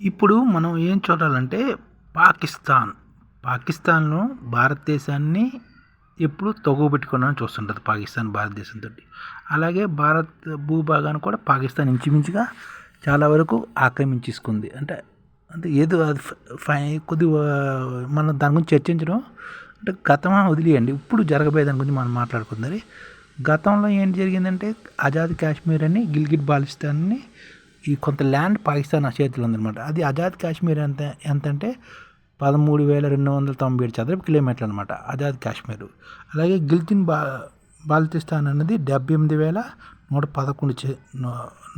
ఇప్పుడు మనం ఏం చూడాలంటే పాకిస్తాన్. పాకిస్తాన్లో భారతదేశాన్ని ఎప్పుడు తగువ చూస్తుంటుంది పాకిస్తాన్ భారతదేశంతో అలాగే భారత్ భూభాగాన్ని కూడా పాకిస్తాన్ ఇంచుమించుగా చాలా వరకు ఆక్రమించేసుకుంది. అంటే అంటే ఏదో అది ఫై కొద్ది మనం దాని గురించి చర్చించడం అంటే గతం వదిలేయండి. ఇప్పుడు జరగబోయే దాని గురించి మనం మాట్లాడుకుందరి గతంలో ఏం జరిగిందంటే ఆజాద్ కాశ్మీర్ అని గిల్గిట్ బాలిస్తాన్ని ఈ కొంత ల్యాండ్ పాకిస్తాన్ చేతిలో ఉందన్నమాట. అది ఆజాద్ కాశ్మీర్ ఎంత ఎంత అంటే పదమూడు వేల రెండు వందల తొంభై ఏడు చదరపు కిలోమీటర్లు అనమాట ఆజాద్ కాశ్మీర్. అలాగే గిల్తిన్ బా బాల్తిస్తాన్ అన్నది డెబ్బై ఎనిమిది వేల నూట పదకొండు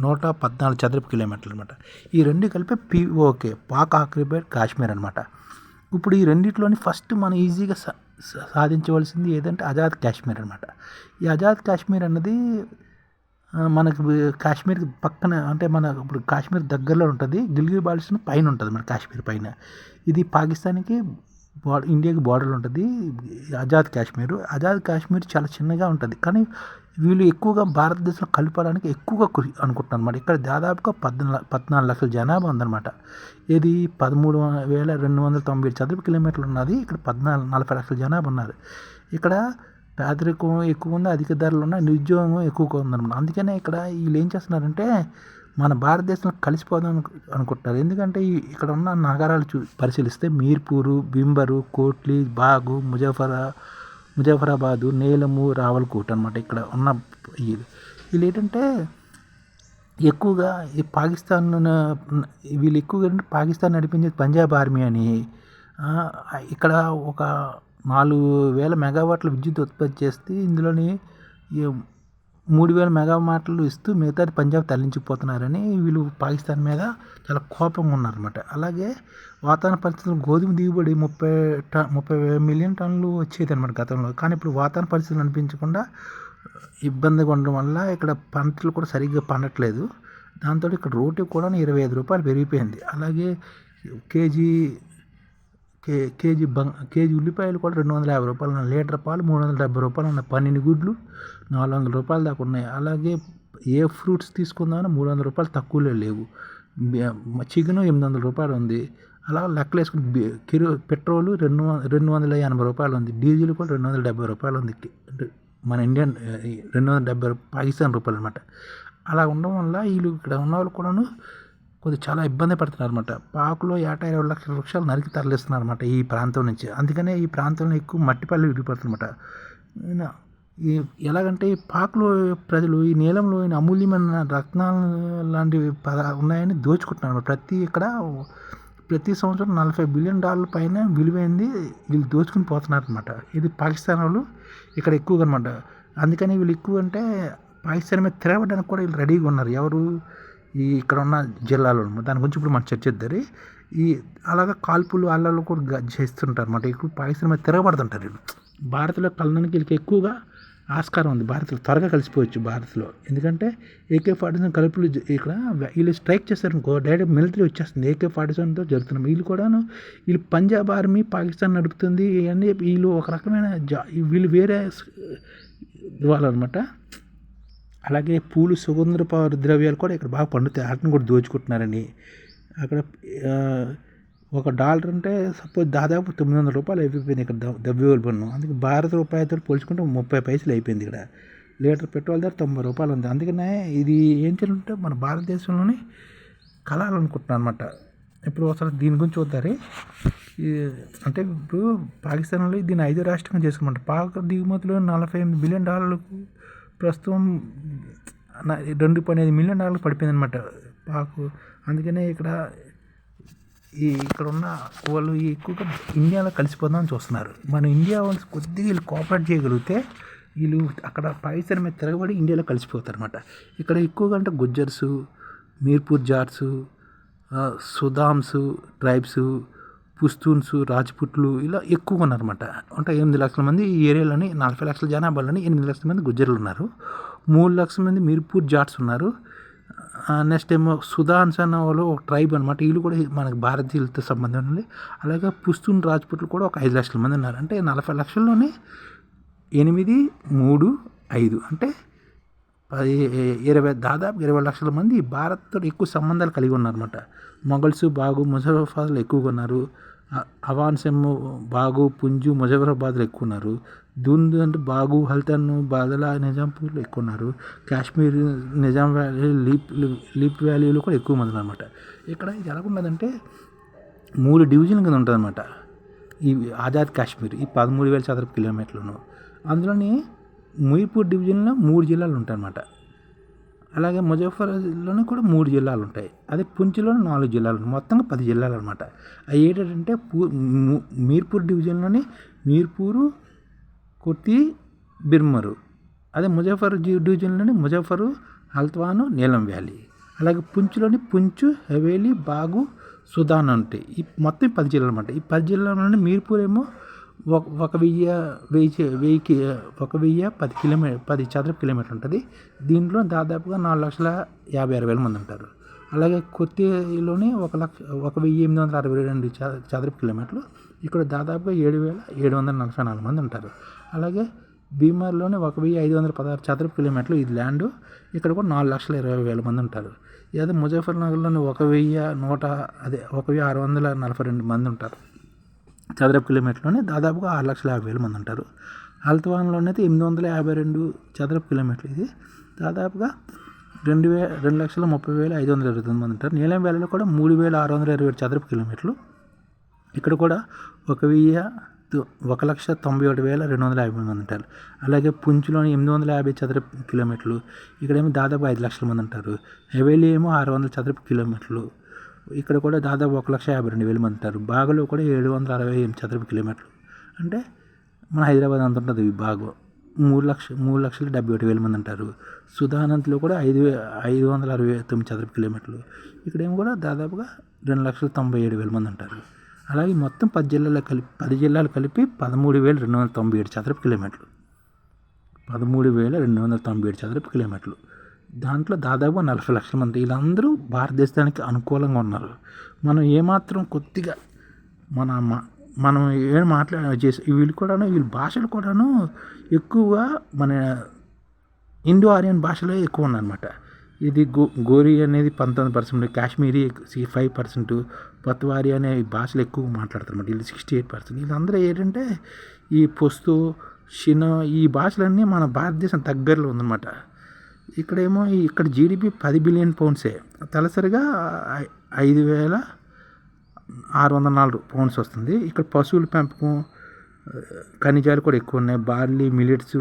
నూట పద్నాలుగు చదరపు కిలోమీటర్లు అనమాట ఈ రెండు కలిపి పిఓకే పాక్ ఆక్యుపైడ్ కాశ్మీర్ అనమాట ఇప్పుడు ఈ రెండిట్లోని ఫస్ట్ మనం ఈజీగా సా సాధించవలసింది ఏదంటే ఆజాద్ కాశ్మీర్ అనమాట ఈ ఆజాద్ కాశ్మీర్ అన్నది మనకు కాశ్మీర్ పక్కన అంటే మన ఇప్పుడు కాశ్మీర్ దగ్గరలో ఉంటుంది గిల్గిట్ బాల్టిస్తాన్ పైన ఉంటుంది మన కాశ్మీర్ పైన. ఇది పాకిస్తాన్కి బార్డర్ ఇండియాకి బార్డర్ ఉంటుంది ఆజాద్ కాశ్మీర్. ఆజాద్ కాశ్మీర్ చాలా చిన్నగా ఉంటుంది కానీ వీళ్ళు ఎక్కువగా భారతదేశంలో కలపడానికి ఎక్కువగా కృషి అనుకుంటున్నారు అనమాట ఇక్కడ దాదాపుగా పద్నాలుగు పద్నాలుగు లక్షల జనాభా ఉందన్నమాట. ఇది పదమూడు వేల రెండు వందల తొంభై ఏడు చదరపు కిలోమీటర్లు ఉన్నది ఇక్కడ పద్నాలుగు నలభై లక్షల జనాభా ఉన్నారు. ఇక్కడ పేదరికం ఎక్కువ ఉంది అధిక ధరలు ఉన్నాయి నిరుద్యోగం ఎక్కువగా ఉందన్నమాట అందుకనే ఇక్కడ వీళ్ళు ఏం చేస్తున్నారంటే మన భారతదేశంలో కలిసిపోదాం అనుకుంటున్నారు. ఎందుకంటే ఇక్కడ ఉన్న నగరాలు చూ పరిశీలిస్తే మీర్పూరు బింబరు కోట్లి బాగు ముజఫరా ముజఫరాబాదు నేలము రావల్కోట్ అనమాట ఇక్కడ ఉన్న వీళ్ళు. ఏంటంటే ఎక్కువగా ఈ పాకిస్తాన్ వీళ్ళు ఎక్కువగా పాకిస్తాన్ నడిపించేది పంజాబ్ ఆర్మీ అని. ఇక్కడ ఒక నాలుగు వేల మెగావాట్ల విద్యుత్ ఉత్పత్తి చేస్తే ఇందులోని మూడు వేల మెగావాట్లు ఇస్తూ మిగతాది పంజాబ్ తరలించిపోతున్నారని వీళ్ళు పాకిస్తాన్ మీద చాలా కోపంగా ఉన్నారన్నమాట. అలాగే వాతావరణ పరిస్థితులు గోధుమ దిగుబడి ముప్పై ట ముప్పై మిలియన్ టన్నులు వచ్చేది అనమాట గతంలో. కానీ ఇప్పుడు వాతావరణ పరిస్థితులు అనిపించకుండా ఇబ్బందిగా ఉండడం వల్ల ఇక్కడ పంటలు కూడా సరిగ్గా పండట్లేదు. దాంతో ఇక్కడ రోటీ కూడా ఇరవై ఐదు రూపాయలు పెరిగిపోయింది. అలాగే కేజీ కే కేజీ బంగ్ కేజీ ఉల్లిపాయలు కూడా రెండు వందల యాభై రూపాయలు ఉన్నాయి. లీటర్ పాలు మూడు వందల డెబ్బై రూపాయలు ఉన్నాయి. పన్నెండు గుడ్లు నాలుగు వందల రూపాయల దాకా ఉన్నాయి. అలాగే ఏ ఫ్రూట్స్ తీసుకుందామని మూడు వందల రూపాయలు తక్కువలో లేవు. చికెన్ ఎనిమిది వందల రూపాయలు ఉంది. అలా లెక్కలు వేసుకుని కిలో పెట్రోల్ రెండు రెండు వందల ఎనభై రూపాయలు ఉంది. డీజిల్ కూడా రెండు వందల డెబ్బై రూపాయలు ఉంది. అంటే మన ఇండియన్ రెండు వందల డెబ్బై పాకిస్తాన్ రూపాయలు అనమాట అలా ఉండడం వల్ల వీళ్ళు ఇక్కడ ఉన్న వాళ్ళు కూడాను కొద్దిగా చాలా ఇబ్బంది పడుతున్నారు అనమాట పాకులో ఏటా ఇరవై లక్షల వృక్షాలు నరికి తరలిస్తున్నారు అనమాట ఈ ప్రాంతం నుంచి. అందుకనే ఈ ప్రాంతంలో ఎక్కువ మట్టి పళ్ళు ఈ ఎలాగంటే పాకులో ప్రజలు ఈ నీలంలో అమూల్యమైన రత్నాలు లాంటివి పద ఉన్నాయని దోచుకుంటున్నారు ప్రతి ఇక్కడ ప్రతి సంవత్సరం నలభై బిలియన్ డాలర్ల పైన విలువైంది వీళ్ళు దోచుకుని పోతున్నారు అనమాట ఇది పాకిస్తాన్ వాళ్ళు ఇక్కడ ఎక్కువగా అనమాట అందుకని వీళ్ళు ఎక్కువ అంటే పాకిస్తాన్ మీద తిరగబడడానికి కూడా వీళ్ళు రెడీగా ఉన్నారు. ఎవరు ఈ ఇక్కడ ఉన్న జిల్లాలో దాని గురించి ఇప్పుడు మనం చర్చిద్దరి ఈ అలాగా కాల్పులు అల్లలు కూడా చేస్తుంటారు అనమాట ఎక్కువ పాకిస్తాన్ మీద తిరగబడుతుంటారు వీళ్ళు. భారత్లో కలడానికి వీళ్ళకి ఎక్కువగా ఆస్కారం ఉంది. భారత్లో త్వరగా కలిసిపోవచ్చు భారత్లో. ఎందుకంటే ఏకే ఫార్టీ సెవెన్ కలుపులు ఇక్కడ వీళ్ళు స్ట్రైక్ చేస్తారు అనుకో డైరెక్ట్ మిలిటరీ వచ్చేస్తుంది. ఏకే ఫార్టీ సెవెన్తో జరుగుతున్నాం. వీళ్ళు కూడాను వీళ్ళు పంజాబ్ ఆర్మీ పాకిస్తాన్ నడుపుతుంది. ఇవన్నీ వీళ్ళు ఒక రకమైన జా వీళ్ళు వేరే ఇవ్వాలన్నమాట అలాగే పూలు సుగంధ ద్రవ్యాలు కూడా ఇక్కడ బాగా పండుతాయి. వాటిని కూడా దోచుకుంటున్నారని. అక్కడ ఒక డాలర్ అంటే సపోజ్ దాదాపు తొమ్మిది వందల రూపాయలు అయిపోయింది ఇక్కడ ద్రవ్యోల్బణం. పన్ను అందుకే భారత రూపాయలతో పోల్చుకుంటే ముప్పై పైసలు అయిపోయింది ఇక్కడ. లీటర్ పెట్రోల్ ధర తొంభై రూపాయలు ఉంది. అందుకనే ఇది ఏం చేయాలంటే మన భారతదేశంలోనే కలాలనుకుంటున్నాను అనమాట ఇప్పుడు ఒకసారి దీని గురించి చూద్దారు అంటే ఇప్పుడు పాకిస్తాన్లో దీన్ని ఐదో రాష్ట్రంగా చేసుకోమంటారు. పాక దిగుమతిలో నలభై ఎనిమిది బిలియన్ డాలర్లకు ప్రస్తుతం రెండు పాయింట్ ఐదు మిలియన్ డాలర్లు పడిపోయింది అనమాట పాకు. అందుకనే ఇక్కడ ఈ ఇక్కడ ఉన్న వాళ్ళు ఎక్కువగా ఇండియాలో కలిసిపోదామని చూస్తున్నారు. మన ఇండియా వాళ్ళు కొద్దిగా వీళ్ళు కోఆపరేట్ చేయగలిగితే వీళ్ళు అక్కడ పాకిస్తాన్ మీద తిరగబడి ఇండియాలో కలిసిపోతారు అనమాట ఇక్కడ ఎక్కువగా అంటే గుజ్జర్సు మీర్పూర్ జాట్సు సుదామ్స్ ట్రైబ్స్ పుస్తూన్స్ రాజ్పుట్లు ఇలా ఎక్కువగా ఉన్నారన్నమాట అంటే ఎనిమిది లక్షల మంది ఈ ఏరియాలోని నలభై లక్షల జనాభాలోని ఎనిమిది లక్షల మంది గుజ్జర్లు ఉన్నారు. మూడు లక్షల మంది మీర్పూర్ జాట్స్ ఉన్నారు. నెక్స్ట్ ఏమో సుధాన్స్ అన్న వాళ్ళు ఒక ట్రైబ్ అనమాట వీళ్ళు కూడా మనకి భారతీయులతో సంబంధం ఉంది. అలాగే పుస్తూన్ రాజ్పుట్లు కూడా ఒక ఐదు లక్షల మంది ఉన్నారు. అంటే నలభై లక్షల్లోనే ఎనిమిది మూడు ఐదు అంటే పది ఇరవై దాదాపు ఇరవై లక్షల మంది భారత్తో ఎక్కువ సంబంధాలు కలిగి ఉన్నారన్నమాట. మొఘల్స్ బాగు ముజఫర్లు ఎక్కువగా ఉన్నారు అవాన్సెమ్ బాగు పుంజు ముజఫరాబాద్లో ఎక్కువ ఉన్నారు దుందు అంటే బాగు హల్తన్ బాదలా నిజాంపూర్లో ఎక్కువ ఉన్నారు Kashmir Nizam valley leap leap వ్యాలీలో కూడా ఎక్కువ మంది అనమాట ఇక్కడ ఇది ఎలా ఉన్నదంటే మూడు డివిజన్ కింద ఉంటుంది అనమాట ఈ ఆజాద్ కాశ్మీర్ ఈ పదమూడు వేల చదరపు కిలోమీటర్లను. అందులోని మీర్పూర్ డివిజన్లో మూడు జిల్లాలు ఉంటాయన్నమాట. అలాగే ముజఫర్లోనే కూడా మూడు జిల్లాలు ఉంటాయి అదే పుంచ్లో నాలుగు జిల్లాలు మొత్తంగా పది జిల్లాలు అనమాట అవి ఏంటంటే పూ మీర్పూర్ డివిజన్లోని మీర్పూరు కుర్తి బిర్మరు. అదే ముజఫర్ డివిజన్లోని ముజఫరు హల్త్వాను నీలం వ్యాలీ. అలాగే పుంచ్లోని పుంచు హవేలీ బాగు సుదాన్ ఉంటాయి ఈ మొత్తం పది జిల్లాలు అనమాట ఈ పది జిల్లాలోని మీర్పూర్ ఏమో ఒక ఒక వెయ్యి వెయ్యి వెయ్యికి ఒక వెయ్యి పది కిలోమీటర్ పది చదరపు కిలోమీటర్ ఉంటుంది. దీంట్లో దాదాపుగా నాలుగు లక్షల యాభై ఆరు వేల మంది ఉంటారు. అలాగే కొత్తలోనే ఒక లక్ష ఒక వెయ్యి ఎనిమిది వందల అరవై రెండు చదరపు కిలోమీటర్లు. ఇక్కడ దాదాపుగా ఏడు వేల ఏడు వందల నలభై నాలుగు మంది ఉంటారు. అలాగే భీమర్లోనే ఒక వెయ్యి ఐదు వందల పదహారు చదరపు కిలోమీటర్లు ఇది ల్యాండ్. ఇక్కడ కూడా నాలుగు లక్షల ఇరవై వేల మంది ఉంటారు. అదే ముజఫర్నగర్లోని ఒక వెయ్యి నూట అదే ఒక వెయ్యి ఆరు వందల నలభై రెండు మంది ఉంటారు. చదరపు కిలోమీటర్లోనే దాదాపుగా ఆరు లక్షల యాభై వేల మంది ఉంటారు. హల్త్వాన్లోనే అయితే ఎనిమిది వందల యాభై రెండు చదరపు కిలోమీటర్లు ఇది. దాదాపుగా రెండు వే రెండు లక్షల ముప్పై వేల ఐదు వందల ఇరవై తొమ్మిది మంది ఉంటారు. నీలం వ్యాలీలో కూడా మూడు వేల ఆరు వందల ఇరవై ఏడు చదరపు కిలోమీటర్లు. ఇక్కడ కూడా ఒక వెయ్యి ఒక లక్ష తొంభై ఒకటి వేల రెండు వందల యాభై మంది ఉంటారు. అలాగే పుంచులోని ఎనిమిది వందల యాభై చదరపు కిలోమీటర్లు. ఇక్కడేమో దాదాపు ఐదు లక్షల మంది ఉంటారు. హెవెలీ ఏమో ఆరు వందల చదరపు కిలోమీటర్లు. ఇక్కడ కూడా దాదాపు ఒక లక్ష యాభై రెండు వేల మంది ఉంటారు. బాగులో కూడా ఏడు వందల అరవై ఎనిమిది చదరపు కిలోమీటర్లు. అంటే మన హైదరాబాద్ అంత ఉంటుంది ఈ బాగు. మూడు లక్ష మూడు లక్షల డెబ్బై ఒకటి వేల మంది ఉంటారు. సుధానంత్లో కూడా ఐదు ఐదు వందల అరవై తొమ్మిది చదరపు కిలోమీటర్లు. ఇక్కడేమో కూడా దాదాపుగా రెండు లక్షల తొంభై ఏడు వేల మంది ఉంటారు. అలాగే మొత్తం పది జిల్లాలు కలిపి పది జిల్లాలు కలిపి పదమూడు వేల రెండు వందల తొంభై ఏడు చదరపు కిలోమీటర్లు. పదమూడు వేల రెండు వందల తొంభై ఏడు చదరపు కిలోమీటర్లు. దాంట్లో దాదాపు నలభై లక్షల మంది వీళ్ళందరూ భారతదేశానికి అనుకూలంగా ఉన్నారు. మనం ఏమాత్రం కొద్దిగా మన మనం ఏం మాట్లాడ చేసి వీళ్ళు కూడాను వీళ్ళ భాషలు కూడాను ఎక్కువగా మన ఇండో ఆరియన్ భాషలో ఎక్కువ ఉందన్నమాట ఇది గో గోరి అనేది పంతొమ్మిది పర్సెంట్ కాశ్మీరీ ఫైవ్ పర్సెంట్ పత్వారి అనే భాషలు ఎక్కువ మాట్లాడతారు వీళ్ళు సిక్స్టీ ఎయిట్ పర్సెంట్. వీళ్ళందరూ ఏంటంటే ఈ పొస్తు షినో ఈ భాషలన్నీ మన భారతదేశం దగ్గరలో ఉందన్నమాట. ఇక్కడేమో ఇక్కడ జీడిపి పది బిలియన్ పౌండ్సే. తలసరిగా ఐదు వేల ఆరు వందల నాలుగు పౌండ్స్ వస్తుంది. ఇక్కడ పశువుల పెంపకం ఖనిజాలు కూడా ఎక్కువ ఉన్నాయి. బార్లీ మిలెట్స్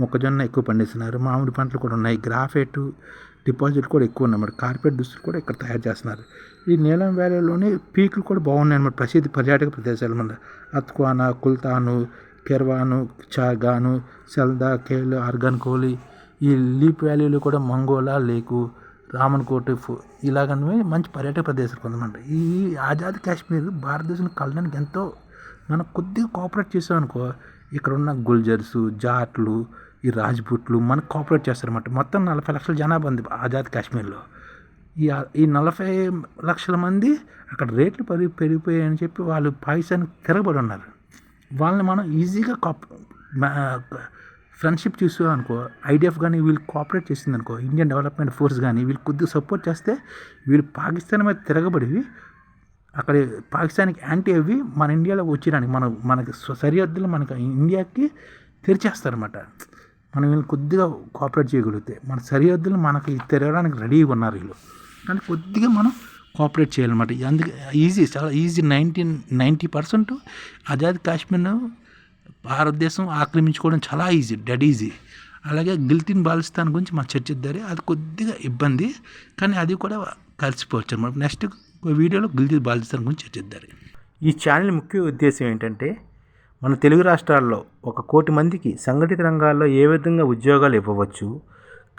మొక్కజొన్న ఎక్కువ పండిస్తున్నారు. మామిడి పంటలు కూడా ఉన్నాయి. గ్రాఫైట్ డిపాజిట్ కూడా ఎక్కువ ఉన్నాయి. కార్పెట్ దుస్తులు కూడా ఇక్కడ తయారు చేస్తున్నారు. ఈ నీలం వ్యాలీలోని పీకులు కూడా బాగున్నాయి అన్నమాట. ప్రసిద్ధి పర్యాటక ప్రదేశాలు మన అత్వానా కుల్తాను కెర్వాను చాగాను సెల్దా కేల్ ఆర్గాన్ కోలి ఈ లీప్ వ్యాలీలో కూడా మంగోలా లేకు రామన్ కోట్ ఇలాగనే మంచి పర్యాటక ప్రదేశాలు కొంతమంది. ఈ ఆజాద్ కాశ్మీర్ భారతదేశం కలడానికి ఎంతో మనం కొద్దిగా కోఆపరేట్ చేసామనుకో ఇక్కడ ఉన్న గుల్జర్సు జాట్లు ఈ రాజ్పుట్లు మనకు కోఆపరేట్ చేస్తారన్నమాట. మొత్తం నలభై లక్షల జనాభా ఉంది ఆజాద్ కాశ్మీర్లో. ఈ ఈ నలభై లక్షల మంది అక్కడ రేట్లు పెరిగి పెరిగిపోయాయని చెప్పి వాళ్ళు పాకిస్తాన్కి తిరగబడి ఉన్నారు. వాళ్ళని మనం ఈజీగా కాప్ ఫ్రెండ్షిప్ చూసా అనుకో ఐడిఎఫ్ కానీ వీళ్ళు కోఆపరేట్ చేసింది అనుకో ఇండియన్ డెవలప్మెంట్ ఫోర్స్ కానీ వీళ్ళు కొద్దిగా సపోర్ట్ చేస్తే వీళ్ళు పాకిస్తాన్ మీద తిరగబడి అక్కడ పాకిస్తాన్కి యాంటీ అవి మన ఇండియాలో వచ్చిరానికి మన మనకి సరిహద్దులు మనకి ఇండియాకి తెరిచేస్తారన్నమాట. మనం వీళ్ళు కొద్దిగా కోఆపరేట్ చేయగలిగితే మన సరిహద్దులు మనకి తిరగడానికి రెడీగా ఉన్నారు వీళ్ళు. కానీ కొద్దిగా మనం కోఆపరేట్ చేయాలన్నమాట. అందుకే ఈజీ చాలా easy ninety ninety percent Azad Kashmir భారతదేశం ఆక్రమించుకోవడం చాలా ఈజీ డెడ్ ఈజీ అలాగే గిల్తిన్ బాలిస్తాన్ గురించి మనం చర్చిద్దారు అది కొద్దిగా ఇబ్బంది కానీ అది కూడా కలిసిపోవచ్చు అనమాట. నెక్స్ట్ వీడియోలో గిల్టిన్ బాలిస్తాన్ గురించి చర్చిద్దారు ఈ ఛానల్ ముఖ్య ఉద్దేశం ఏంటంటే మన తెలుగు రాష్ట్రాల్లో ఒక కోటి మందికి సంఘటిత రంగాల్లో ఏ విధంగా ఉద్యోగాలు ఇవ్వవచ్చు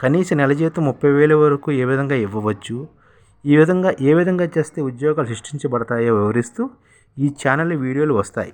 కనీస నెల జీతం ముప్పై వేల వరకు ఏ విధంగా ఇవ్వవచ్చు ఈ విధంగా ఏ విధంగా చేస్తే ఉద్యోగాలు సృష్టించబడతాయో వివరిస్తూ ఈ ఛానల్ వీడియోలు వస్తాయి.